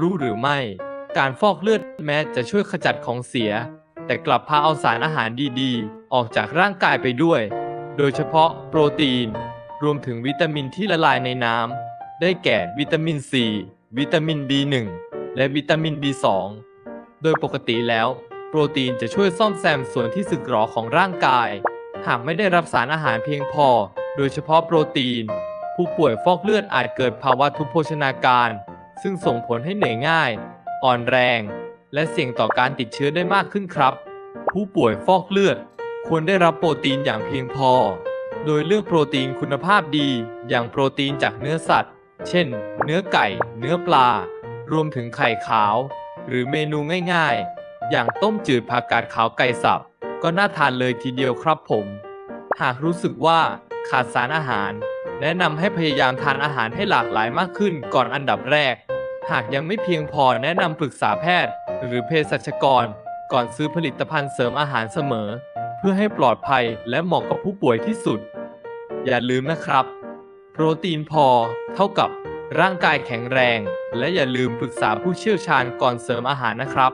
รู้หรือไม่ การฟอกเลือดแม้จะช่วยขจัดของเสีย แต่กลับพาเอาสารอาหารดีๆ ออกจากร่างกายไปด้วย โดยเฉพาะโปรตีน รวมถึงวิตามินที่ละลายในน้ำได้แก่วิตามิน C วิตามิน B1 และวิตามิน B2 โดยปกติแล้ว โปรตีนจะช่วยซ่อมแซมส่วนที่สึกหรอของร่างกาย หากไม่ได้รับสารอาหารเพียงพอ โดยเฉพาะโปรตีน ผู้ป่วยฟอกเลือดอาจเกิดภาวะทุพโภชนาการ ซึ่งส่งผลให้เหนื่อยง่าย อ่อนแรง และเสี่ยงต่อการติดเชื้อได้มากขึ้นครับ ผู้ป่วยฟอกเลือด ควรได้รับโปรตีนอย่างเพียงพอ โดยเลือกโปรตีนคุณภาพดี อย่างโปรตีนจากเนื้อสัตว์ เช่น เนื้อไก่ เนื้อปลา รวมถึงไข่ขาว หรือเมนูง่ายๆ อย่างต้มจืดผักกาดขาวไก่สับ ก็น่าทานเลยทีเดียวครับผม หากรู้สึกว่าขาดสารอาหาร แนะนำให้พยายามทานอาหารให้หลากหลายมากขึ้นก่อนอันดับแรก หากยังไม่เพียงพอแนะนำปรึกษาแพทย์ หรือเภสัชกร ก่อนซื้อผลิตภัณฑ์เสริมอาหารเสมอ เพื่อให้ปลอดภัยและเหมาะกับผู้ป่วยที่สุด อย่าลืมนะครับ โปรตีนพอ เท่ากับร่างกายแข็งแรง และอย่าลืมปรึกษาผู้เชี่ยวชาญก่อนเสริมอาหารนะครับ